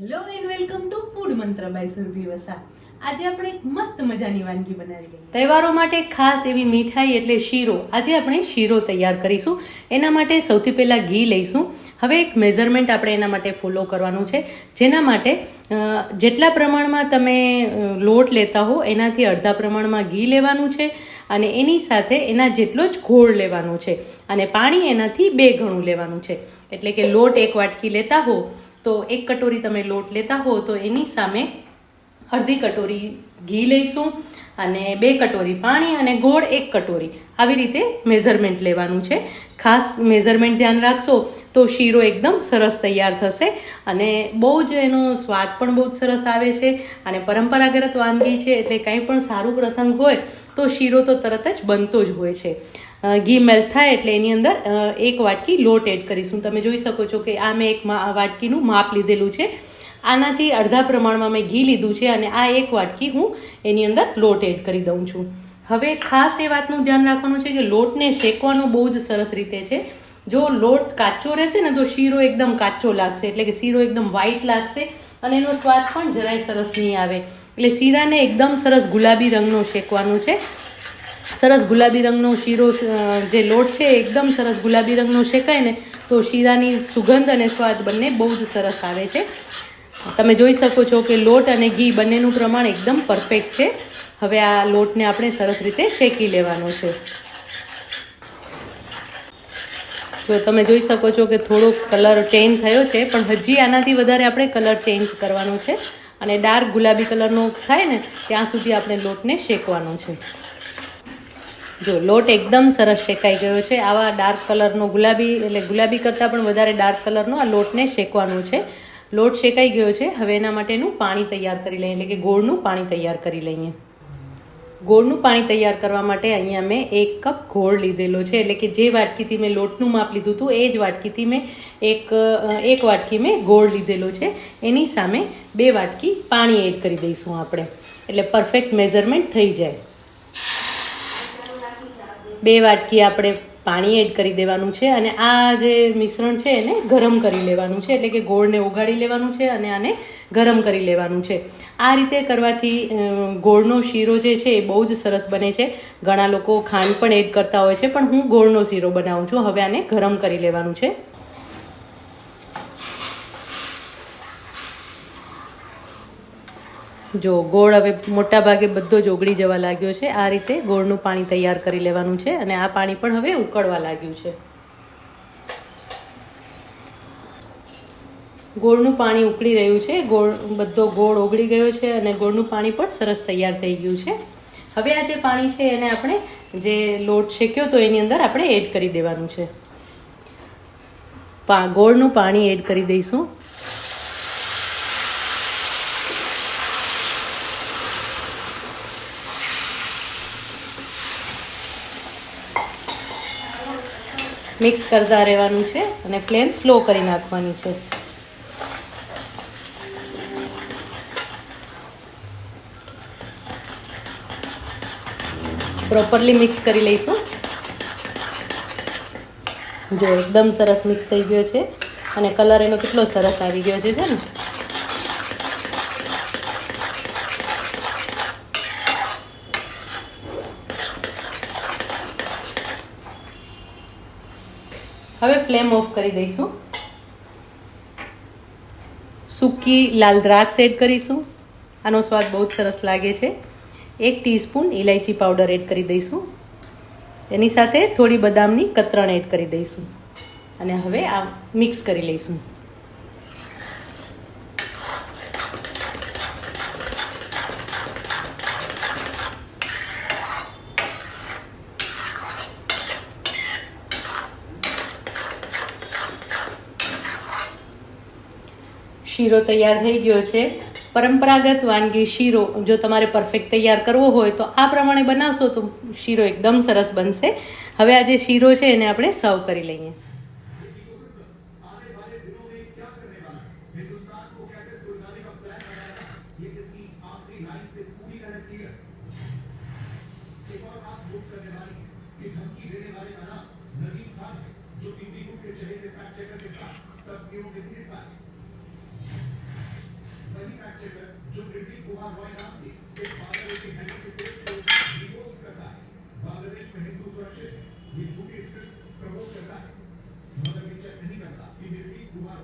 Hello and welcome to food Mantra by Surbhi Vasa આજે આપણે એક મસ્ત મજાની વાનગી બનાવી લઈએ. તહેવારો માટે ખાસ એવી મીઠાઈ એટલે શીરો. આજે આપણે શીરો તૈયાર કરીશું. એના માટે સૌથી પહેલાં ઘી લઈશું. હવે એક મેઝરમેન્ટ આપણે એના માટે ફોલો કરવાનું છે. જેના માટે જેટલા પ્રમાણમાં તમે લોટ લેતા હો, એનાથી અડધા પ્રમાણમાં ઘી લેવાનું છે અને એની સાથે એના જેટલો જ ઘોળ લેવાનો છે. અને પાણી એનાથી બે ગણું લેવાનું છે. એટલે કે લોટ એક વાટકી લેતા હો તો એક કટોરી તમે લોટ લેતા હો તો એની સામે અડધી કટોરી ઘી લઈશું અને બે કટોરી પાણી અને ગોળ એક કટોરી. આવી રીતે મેઝરમેન્ટ લેવાનું છે. ખાસ મેઝરમેન્ટ ધ્યાન રાખશો તો શીરો એકદમ સરસ તૈયાર થશે અને બહુ જ એનો સ્વાદ પણ બહુ જ સરસ આવે છે અને પરંપરાગત વાનગી છે એટલે કંઈ પણ સારું પ્રસંગ હોય તો શીરો તો તરત જ બનતો જ હોય છે. ઘી મેલ્ટ થાય એટલે એની અંદર એક વાટકી લોટ એડ કરીશું. તમે જોઈ શકો છો કે આ મેં એક વાટકીનું માપ લીધેલું છે. આનાથી અડધા પ્રમાણમાં મેં ઘી લીધું છે અને આ એક વાટકી હું એની અંદર લોટ એડ કરી દઉં છું. હવે ખાસ એ વાતનું ધ્યાન રાખવાનું છે કે લોટને શેકવાનો બહુ જ સરસ રીતે છે. જો લોટ કાચો રહેશે ને તો શીરો એકદમ કાચો લાગશે, એટલે કે શીરો એકદમ વ્હાઈટ લાગશે અને એનો સ્વાદ પણ જરાય સરસ નહીં આવે. એટલે શીરાને એકદમ સરસ ગુલાબી રંગનો શેકવાનું છે. સરસ ગુલાબી રંગનો શીરો જે લોટ છે, એકદમ સરસ ગુલાબી રંગનો શેકાય ને, તો શીરાની સુગંધ અને સ્વાદ બંને બહુ જ સરસ આવે છે. તમે જોઈ શકો છો કે લોટ અને ઘી બંનેનું પ્રમાણ એકદમ પરફેક્ટ છે. હવે આ લોટને આપણે સરસ રીતે શેકી લેવાનો છે. તો તમે જોઈ શકો છો કે થોડો કલર ચેન્જ થયો છે, પણ હજી આનાથી વધારે આપણે કલર ચેન્જ કરવાનો છે. અને ડાર્ક ગુલાબી કલરનો થાય ને, ત્યાં સુધી આપણે લોટને શેકવાનો છે. જો, લોટ એકદમ સરસ શેકાઈ ગયો છે. આવા ડાર્ક કલરનો ગુલાબી, એટલે ગુલાબી કરતાં પણ વધારે ડાર્ક કલરનો આ લોટને શેકવાનું છે. લોટ શેકાઈ ગયો છે. હવે એના માટેનું પાણી તૈયાર કરી લઈએ, એટલે કે ગોળનું પાણી તૈયાર કરી લઈએ. ગોળનું પાણી તૈયાર કરવા માટે અહીંયા મેં એક કપ ગોળ લીધેલો છે. એટલે કે જે વાટકીથી મેં લોટનું માપ લીધું હતું, એ જ વાટકીથી મેં એક એક વાટકી મેં ગોળ લીધેલો છે. એની સામે બે વાટકી પાણી એડ કરી દઈશું આપણે. એટલે પરફેક્ટ મેઝરમેન્ટ થઈ જાય. બે વાટકી આપણે પાણી એડ કરી દેવાનું છે અને આ જે મિશ્રણ છે એને ગરમ કરી લેવાનું છે. એટલે કે ગોળને ઓગાળી લેવાનું છે અને આને ગરમ કરી લેવાનું છે. આ રીતે કરવાથી ગોળનો શીરો જે છે એ બહુ જ સરસ બને છે. ઘણા લોકો ખાંડ પણ એડ કરતા હોય છે, પણ હું ગોળનો શીરો બનાવું છું. હવે આને ગરમ કરી લેવાનું છે. જો ગોળ હવે મોટા ભાગે બધો જ ઓગળી જવા લાગ્યો છે, આ રીતે ગોળનું પાણી તૈયાર કરી લેવાનું છે અને આ પાણી પણ હવે ઉકળવા લાગ્યું છે. ગોળનું પાણી ઉકળી રહ્યું છે, ગોળ, બધો ગોળ ઓગળી ગયો છે અને ગોળનું પાણી પણ સરસ તૈયાર થઈ ગયું છે. હવે આ જે પાણી છે એને આપણે જે લોટ શેક્યો તો એની અંદર આપણે એડ કરી દેવાનું છે. પા, ગોળનું પાણી એડ કરી દઈશું. મિક્સ કરતા રહેવાનું છે અને ફ્લેમ સ્લો કરી નાખવાની છે. પ્રોપરલી મિક્સ કરી લઈશું. જો એકદમ સરસ મિક્સ થઈ ગયો છે અને કલર એનો કેટલો સરસ આવી ગયો છે ને? હવે ફ્લેમ ઓફ કરી દઈશું. સૂકી લાલ દ્રાક્ષ એડ કરીશું. આનો સ્વાદ બહુ જ સરસ લાગે છે. એક ટીસ્પૂન ઇલાયચી પાવડર એડ કરી દઈશું. એની સાથે થોડી બદામની કતરણ એડ કરી દઈશું. અને હવે આ મિક્સ કરી લઈશું. શીરો તૈયાર થઈ ગયો છે. પરંપરાગત વાનગી શીરો જો તમારે પરફેક્ટ તૈયાર કરવો હોય તો આ પ્રમાણે બનાવશો તો શીરો એકદમ સરસ બનશે. હવે આ જે શીરો છે એને આપણે સર્વ કરી લઈએ. जो ब्रिटिश कुमार रॉय नाम के एक बांग्लादेश के हैंडल के केस को डिवोर्स करता है बांग्लादेश में हिंदू सुरक्षित ये झूठी स्क्रिप्ट प्रमोट करता है मगर ये चेक नहीं करता कि ब्रिटिश कुमार